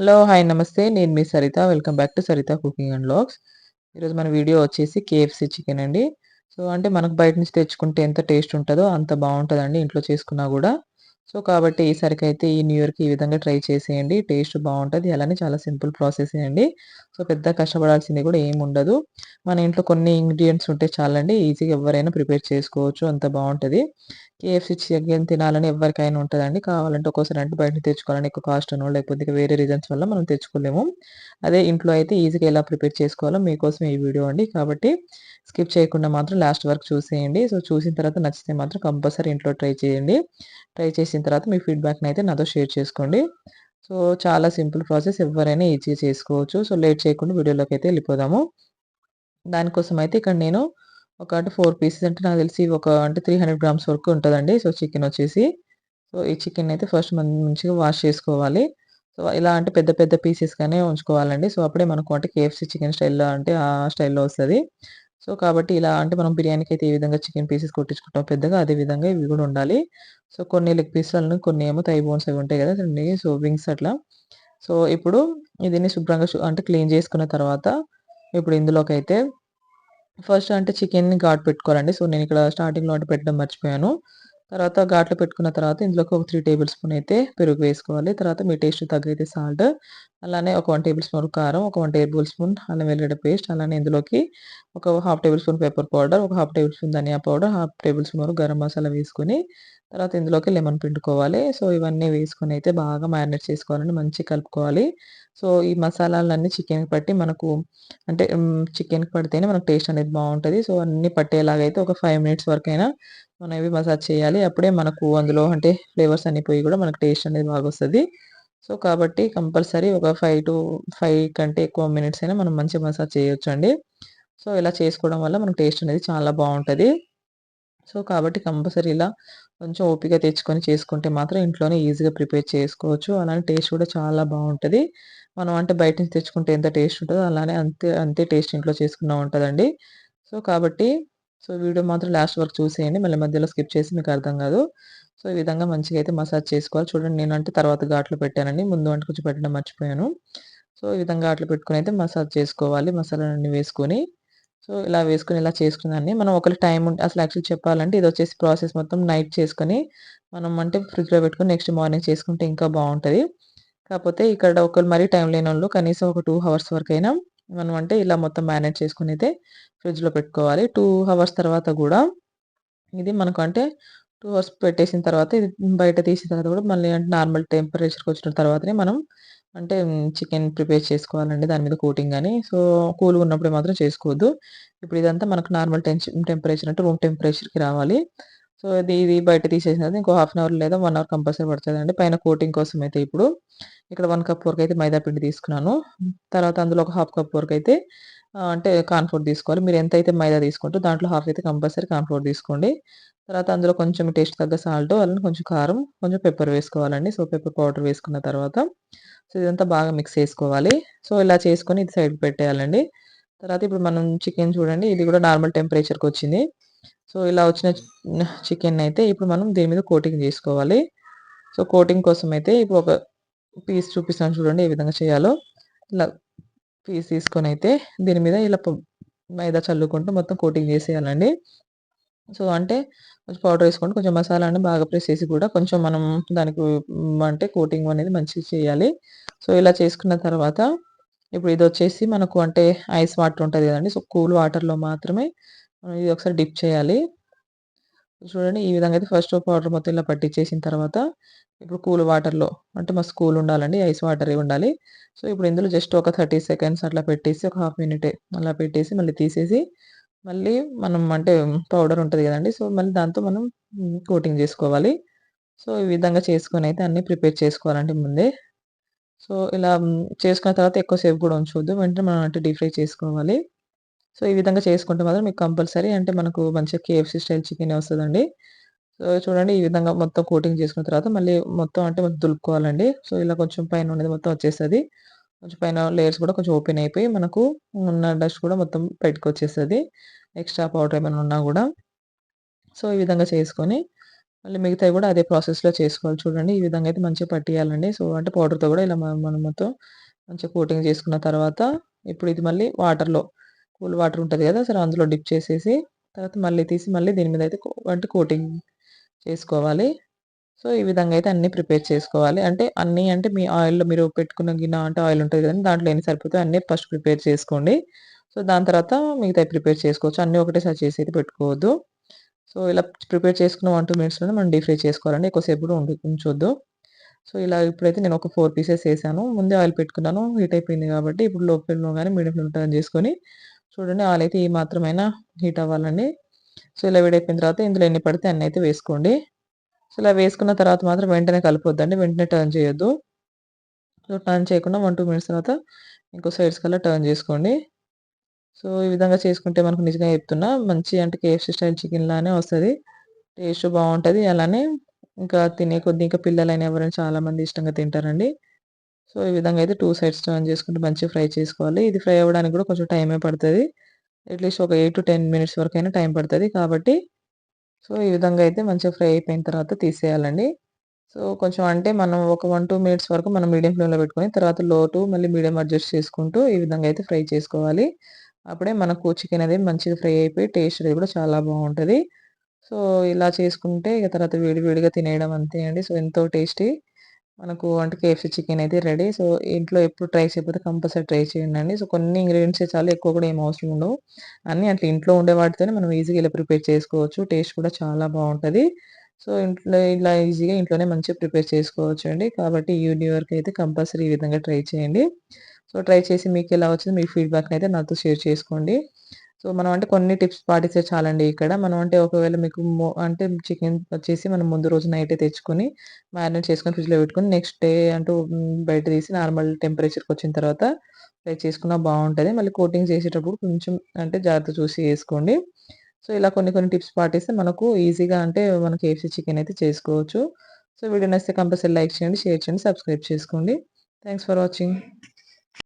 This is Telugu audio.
హలో హాయ్ నమస్తే. నేను మీ Saritha. Welcome back to Saritha cooking and blogs ఈరోజు మన వీడియో వచ్చేసి కేఎఫ్సి చికెన్ అండి. సో అంటే మనకు బయట నుంచి తెచ్చుకుంటే ఎంత టేస్ట్ ఉంటుందో అంత బాగుంటుందండి ఇంట్లో చేసుకున్నా కూడా. సో కాబట్టి ఈసారికి అయితే ఈ న్యూ ఇయర్కి ఈ విధంగా ట్రై చేసేయండి. టేస్ట్ బాగుంటుంది. అలానే చాలా సింపుల్ ప్రాసెస్ అండి. సో పెద్ద కష్టపడాల్సింది కూడా ఏమి ఉండదు. మన ఇంట్లో కొన్ని ఇంగ్రీడియంట్స్ ఉంటే చాలండి. ఈజీగా ఎవరైనా ప్రిపేర్ చేసుకోవచ్చు. అంత బాగుంటుంది. కేఎఫ్సి చికెన్ తినాలని ఎవరికైనా ఉంటుందండి. కావాలంటే ఒక్కోసారి అంటే బయట తెచ్చుకోవాలని ఎక్కువ కాస్ట్ అనో లేకపోతే వేరే రీజన్స్ వల్ల మనం తెచ్చుకోలేము. అదే ఇంట్లో అయితే ఈజీగా ఎలా ప్రిపేర్ చేసుకోవాలో మీకోసం ఈ వీడియో అండి. కాబట్టి స్కిప్ చేయకుండా మాత్రం లాస్ట్ వరకు చూసేయండి. సో చూసిన తర్వాత నచ్చితే మాత్రం కంపల్సరీ ఇంట్లో ట్రై చేయండి. ట్రై చేసిన తర్వాత మీ ఫీడ్బ్యాక్ని అయితే నాతో షేర్ చేసుకోండి. సో చాలా సింపుల్ ప్రాసెస్. ఎవరైనా ఈజీగా చేసుకోవచ్చు. సో లేట్ చేయకుండా వీడియోలోకి అయితే వెళ్ళిపోదాము. దానికోసం అయితే ఇక్కడ నేను ఒక అంటే ఫోర్ పీసెస్ అంటే నాకు తెలిసి ఒక అంటే త్రీ హండ్రెడ్ గ్రామ్స్ వరకు ఉంటుందండి. సో చికెన్ వచ్చేసి. సో ఈ చికెన్ అయితే ఫస్ట్ మనం మంచిగా వాష్ చేసుకోవాలి. సో ఇలా అంటే పెద్ద పెద్ద పీసెస్గానే ఉంచుకోవాలండి. సో అప్పుడే మనకు అంటే కేఎఫ్సీ చికెన్ స్టైల్లో అంటే ఆ స్టైల్లో వస్తుంది. సో కాబట్టి ఇలా అంటే మనం బిర్యానీకి అయితే ఏ విధంగా చికెన్ పీసెస్ కొట్టించుకుంటాం పెద్దగా అదే విధంగా ఇవి కూడా ఉండాలి. సో కొన్ని లెగ్ పీసులను కొన్ని ఏమో థై బోన్స్ అవి ఉంటాయి కదా సో వింగ్స్ అట్లా. సో ఇప్పుడు దీన్ని శుభ్రంగా అంటే క్లీన్ చేసుకున్న తర్వాత ఇప్పుడు ఇందులోకి అయితే ఫస్ట్ అంటే చికెన్ని ఘాట్ పెట్టుకోవాలండి. సో నేను ఇక్కడ స్టార్టింగ్లో అంటే పెట్టడం మర్చిపోయాను. తర్వాత ఘాట్లో పెట్టుకున్న తర్వాత ఇందులోకి ఒక త్రీ టేబుల్ స్పూన్ అయితే పెరుగు వేసుకోవాలి. తర్వాత మీ టేస్ట్ తగ్గైతే సాల్ట్ అలానే ఒక వన్ టేబుల్ స్పూన్ కారం ఒక వన్ టేబుల్ స్పూన్ అల్లం వెల్లిగడ్డ పేస్ట్ అలానే ఇందులోకి ఒక half table spoon pepper powder ఒక హాఫ్ టేబుల్ స్పూన్ ధనియా powder half tablespoon garam masala వేసుకొని తర్వాత ఇందులోకి లెమన్ పిండుకోవాలి. సో ఇవన్నీ వేసుకొని అయితే బాగా మ్యారినేట్ చేసుకోవాలని మంచిగా కలుపుకోవాలి. సో ఈ మసాలాలన్నీ చికెన్కి పట్టి మనకు అంటే చికెన్కి పడితేనే మనకు టేస్ట్ అనేది బాగుంటుంది. సో అన్నీ పట్టేలాగైతే ఒక ఫైవ్ మినిట్స్ వరకైనా మనం ఇవి మసాజ్ చేయాలి. అప్పుడే మనకు అందులో అంటే ఫ్లేవర్స్ అన్ని పోయి కూడా మనకు టేస్ట్ అనేది బాగా వస్తుంది. సో కాబట్టి కంపల్సరీ ఒక ఫైవ్ టు ఫైవ్ కంటే ఎక్కువ మినిట్స్ అయినా మనం మంచిగా మసాజ్ చేయొచ్చు అండి సో ఇలా చేసుకోవడం వల్ల మనకు టేస్ట్ అనేది చాలా బాగుంటుంది. సో కాబట్టి కంపల్సరీ ఇలా కొంచెం ఓపిక తెచ్చుకొని చేసుకుంటే మాత్రం ఇంట్లోనే ఈజీగా ప్రిపేర్ చేసుకోవచ్చు. అలానే టేస్ట్ కూడా చాలా బాగుంటుంది. మనం అంటే బయట నుంచి తెచ్చుకుంటే ఎంత టేస్ట్ ఉంటుందో అలానే అంతే అంతే టేస్ట్ ఇంట్లో చేసుకున్నా ఉంటుందండి. సో కాబట్టి సో వీడియో మాత్రం లాస్ట్ వరకు చూసేయండి. మళ్ళీ మధ్యలో స్కిప్ చేసి మీకు అర్థం కాదు. సో ఈ విధంగా మంచిగా అయితే మసాజ్ చేసుకోవాలి. చూడండి నేను అంటే తర్వాత ఘాట్లు పెట్టానండి. ముందు వంట కొంచెం పెట్టడం మర్చిపోయాను. సో ఈ విధంగా ఘాట్లు పెట్టుకుని అయితే మసాజ్ చేసుకోవాలి. మసాలాన్ని వేసుకొని సో ఇలా వేసుకొని ఇలా చేసుకున్నాన్ని మనం ఒకరి టైం ఉంటే అసలు యాక్చువల్ చెప్పాలంటే ఇది వచ్చేసి ప్రాసెస్ మొత్తం నైట్ చేసుకొని మనం అంటే ఫ్రిడ్జ్లో పెట్టుకొని నెక్స్ట్ మార్నింగ్ చేసుకుంటే ఇంకా బాగుంటుంది. కాకపోతే ఇక్కడ ఒకరు మరీ టైం లేని వాళ్ళు కనీసం ఒక టూ అవర్స్ వరకు అయినా మనం అంటే ఇలా మొత్తం మేనేజ్ చేసుకుని అయితే ఫ్రిడ్జ్లో పెట్టుకోవాలి. టూ అవర్స్ తర్వాత కూడా ఇది మనకు అంటే టూ అవర్స్ పెట్టేసిన తర్వాత ఇది బయట తీసిన తర్వాత కూడా మళ్ళీ అంటే నార్మల్ టెంపరేచర్కి వచ్చిన తర్వాతనే మనం అంటే చికెన్ ప్రిపేర్ చేసుకోవాలండి. దాని మీద కోటింగ్ అని. సో కూల్గా ఉన్నప్పుడు మాత్రం చేసుకోవద్దు. ఇప్పుడు ఇదంతా మనకు నార్మల్ టెంపరేచర్ అంటే రూమ్ టెంపరేచర్కి రావాలి. సో ఇది ఇది బయట తీసేసిన తర్వాత ఇంకో హాఫ్ అన్ అవర్ లేదా వన్ అవర్ కంపల్సరీ పడుతుంది అండి పైన కోటింగ్ కోసం అయితే ఇప్పుడు ఇక్కడ వన్ కప్ వరకు అయితే మైదా పిండి తీసుకున్నాను. తర్వాత అందులో ఒక హాఫ్ కప్ వరకు అయితే అంటే కాన్ఫ్లోర్ తీసుకోవాలి. మీరు ఎంత అయితే మైదా తీసుకుంటూ దాంట్లో హాఫ్ అయితే కంపల్సరీ కాన్ఫ్లోర్ తీసుకోండి. తర్వాత అందులో కొంచెం టేస్ట్ తగ్గ సాల్ట్ అలానే కొంచెం కారం కొంచెం పెప్పర్ వేసుకోవాలండి. సో పెప్పర్ పౌడర్ వేసుకున్న తర్వాత సో ఇదంతా బాగా మిక్స్ చేసుకోవాలి. సో ఇలా చేసుకొని ఇది సైడ్ పెట్టేయాలండి. తర్వాత ఇప్పుడు మనం చికెన్ చూడండి. ఇది కూడా నార్మల్ టెంపరేచర్కి వచ్చింది. సో ఇలా వచ్చిన చికెన్ అయితే ఇప్పుడు మనం దీని మీద కోటింగ్ చేసుకోవాలి. సో కోటింగ్ కోసం అయితే ఇప్పుడు ఒక పీస్ చూపిస్తాను చూడండి ఏ విధంగా చేయాలో. ఇలా పీస్ తీసుకొని అయితే దీని మీద ఇలా మైదా చల్లుకుంటూ మొత్తం కోటింగ్ చేసేయాలండి. సో అంటే కొంచెం పౌడర్ వేసుకొని కొంచెం మసాలా అని బాగా ప్రెస్ చేసి కూడా కొంచెం మనం దానికి అంటే కోటింగ్ అనేది మంచిగా చేయాలి. సో ఇలా చేసుకున్న తర్వాత ఇప్పుడు ఇది వచ్చేసి మనకు అంటే ఐస్ వాటర్ ఉంటుంది కదండి. సో కూల్ వాటర్లో మాత్రమే ఇది ఒకసారి డిప్ చేయాలి. చూడండి ఈ విధంగా అయితే ఫస్ట్ పౌడర్ మొత్తం ఇలా పట్టించేసిన తర్వాత ఇప్పుడు కూల్ వాటర్లో అంటే మస్తు కూల్ ఉండాలండి ఐస్ వాటర్ ఉండాలి. సో ఇప్పుడు ఇందులో జస్ట్ ఒక థర్టీ సెకండ్స్ అట్లా పెట్టేసి ఒక హాఫ్ మినిట్ అలా పెట్టేసి మళ్ళీ తీసేసి మళ్ళీ మనం అంటే పౌడర్ ఉంటుంది కదండి సో మళ్ళీ దాంతో మనం కోటింగ్ చేసుకోవాలి. సో ఈ విధంగా చేసుకొని అయితే అన్నీ ప్రిపేర్ చేసుకోవాలండి ముందే. సో ఇలా చేసుకున్న తర్వాత ఎక్కువసేపు కూడా ఉంచవద్దు వెంటనే మనం అంటే డీప్ ఫ్రై చేసుకోవాలి. సో ఈ విధంగా చేసుకుంటే మాత్రం మీకు కంపల్సరీ అంటే మనకు మంచిగా కేఎఫ్సీ స్టైల్ చికెన్ వస్తుందండి. సో చూడండి ఈ విధంగా మొత్తం కోటింగ్ చేసుకున్న తర్వాత మళ్ళీ మొత్తం అంటే మొత్తం దులుపుకోవాలండి. సో ఇలా కొంచెం పైన ఉండేది మొత్తం వచ్చేస్తుంది. కొంచెం పైన లేయర్స్ కూడా కొంచెం ఓపెన్ అయిపోయి మనకు ఉన్న డస్ట్ కూడా మొత్తం బయటకు వచ్చేస్తుంది. ఎక్స్ట్రా పౌడర్ ఏమైనా ఉన్నా కూడా. సో ఈ విధంగా చేసుకొని మళ్ళీ మిగతావి కూడా అదే ప్రాసెస్‌లో చేసుకోవాలి చూడండి. ఈ విధంగా అయితే మంచిగా పట్టియాలండి. సో, అంటే పౌడర్‌తో కూడా ఇలా మనం మొత్తం మంచిగా కోటింగ్ చేసుకున్న తర్వాత ఇప్పుడు ఇది మళ్ళీ వాటర్‌లో కూల్ వాటర్ ఉంటుంది కదా! సరే అందులో డిప్ చేసేసి తర్వాత మళ్ళీ తీసి మళ్ళీ దీని మీద అయితే అంటే కోటింగ్ చేసుకోవాలి. సో, ఈ విధంగా అయితే అన్నీ ప్రిపేర్ చేసుకోవాలి. అంటే అన్నీ అంటే మీ ఆయిల్‌లో మీరు పెట్టుకున్న గిన్నె అంటే ఆయిల్ ఉంటుంది కదండి దాంట్లో ఎన్ని సరిపోతే అన్నీ ఫస్ట్ ప్రిపేర్ చేసుకోండి. సో, దాని తర్వాత మిగతా ప్రిపేర్ చేసుకోవచ్చు. అన్నీ ఒకటేసారి చేసి అయితే పెట్టుకోవద్దు. సో, ఇలా ప్రిపేర్ చేసుకున్న 1, 2 మినిట్స్‌లోనే మనం డీప్ ఫ్రై చేసుకోవాలండి. ఎక్కువసేపు కూడా ఉండి ఉంచొద్దు. సో, ఇలా ఇప్పుడైతే నేను ఒక ఫోర్ పీసెస్ వేసాను ముందే ఆయిల్ పెట్టుకున్నాను. హీట్ అయిపోయింది కాబట్టి ఇప్పుడు లో ఫ్లేమ్‌లో కానీ మీడియం ఫ్లేమ్ టర్న్ చేసుకొని చూడండి ఆయిల్ అయితే ఈ మాత్రమైనా హీట్ అవ్వాలండి. సో, ఇలా వేడైపోయిన తర్వాత ఇందులో ఎన్ని పడితే అన్ని అయితే వేసుకోండి. సో, ఇలా వేసుకున్న తర్వాత మాత్రం వెంటనే కలపొద్దండి. వెంటనే టర్న్ చేయొద్దు. సో, టర్న్ చేయకుండా 1, 2 మినిట్స్ తర్వాత ఇంకో సైడ్స్ కల్లా టర్న్ చేసుకోండి. సో, ఈ విధంగా చేసుకుంటే మనకు నిజంగా చెప్తున్నా మంచి అంటే కేఎఫ్‌సీ స్టైల్ చికెన్ లానే వస్తుంది టేస్ట్ బాగుంటుంది అలానే ఇంకా తినే కొద్ది ఇంకా పిల్లలైన ఎవరైనా చాలామంది ఇష్టంగా తింటారండి. సో, ఈ విధంగా అయితే టూ సైడ్స్ టర్న్ చేసుకుంటూ మంచిగా ఫ్రై చేసుకోవాలి. ఇది ఫ్రై అవ్వడానికి కూడా కొంచెం టైమే పడుతుంది అట్‌లీస్ట్ ఒక 8-10 మినిట్స్ వరకు అయినా టైం పడుతుంది కాబట్టి సో, ఈ విధంగా అయితే మంచిగా ఫ్రై అయిపోయిన తర్వాత తీసేయాలండి. సో, కొంచెం అంటే మనం ఒక 1, 2 మినిట్స్ వరకు మనం మీడియం ఫ్లేమ్‌లో పెట్టుకొని తర్వాత లో టు మళ్ళీ మీడియం అడ్జస్ట్ చేసుకుంటూ ఈ విధంగా అయితే ఫ్రై చేసుకోవాలి. అప్పుడే మనకు చికెన్ అనేది మంచిగా ఫ్రై అయిపోయి టేస్ట్ అనేది కూడా చాలా బాగుంటుంది సో, ఇలా చేసుకుంటే ఇక తర్వాత వేడి వేడిగా తినేయడం అంతే అండి. సో, ఎంతో టేస్టీ మనకు అంటే కేఎఫ్‌సీ చికెన్ అయితే రెడీ. సో, ఇంట్లో ఎప్పుడు ట్రై చేయకపోతే కంపల్సరీ ట్రై చేయండి సో, కొన్ని ఇంగ్రీడియంట్స్ చాలా ఎక్కువ కూడా ఏం అవసరం ఉండవు. అన్నీ అట్లా ఇంట్లో ఉండే వాటితోనే మనం ఈజీగా ఇలా ప్రిపేర్ చేసుకోవచ్చు. టేస్ట్ కూడా చాలా బాగుంటుంది సో, ఇంట్లో ఇలా ఈజీగా ఇంట్లోనే మంచిగా ప్రిపేర్ చేసుకోవచ్చు అండి కాబట్టి ఈ న్యూ ఇయర్‌కి అయితే కంపల్సరీ ఈ విధంగా ట్రై చేయండి. సో, ట్రై చేసి మీకు ఎలా వచ్చింది మీ ఫీడ్‌బ్యాక్‌ని అయితే నాతో షేర్ చేసుకోండి. సో, మనం అంటే కొన్ని టిప్స్ పాటిస్తే చాలండి ఇక్కడ. మనం అంటే ఒకవేళ మీకు అంటే చికెన్ వచ్చేసి మనం ముందు రోజు నైటే తెచ్చుకొని మ్యారినేట్ చేసుకొని ఫ్రిడ్జ్‌లో పెట్టుకొని నెక్స్ట్ డే అంటూ బయట తీసి నార్మల్ టెంపరేచర్కి వచ్చిన తర్వాత ఫ్రై చేసుకున్నా బాగుంటుంది మళ్ళీ కోటింగ్ చేసేటప్పుడు కొంచెం అంటే జాగ్రత్త చూసి వేసుకోండి సో, ఇలా కొన్ని కొన్ని టిప్స్ పాటిస్తే మనకు ఈజీగా అంటే మన కేఎఫ్‌సీ చికెన్ అయితే చేసుకోవచ్చు. సో, వీడియో నచ్చితే కంపల్సరీ లైక్ చేయండి, షేర్ చేయండి, సబ్స్క్రైబ్ చేసుకోండి. Thanks for watching.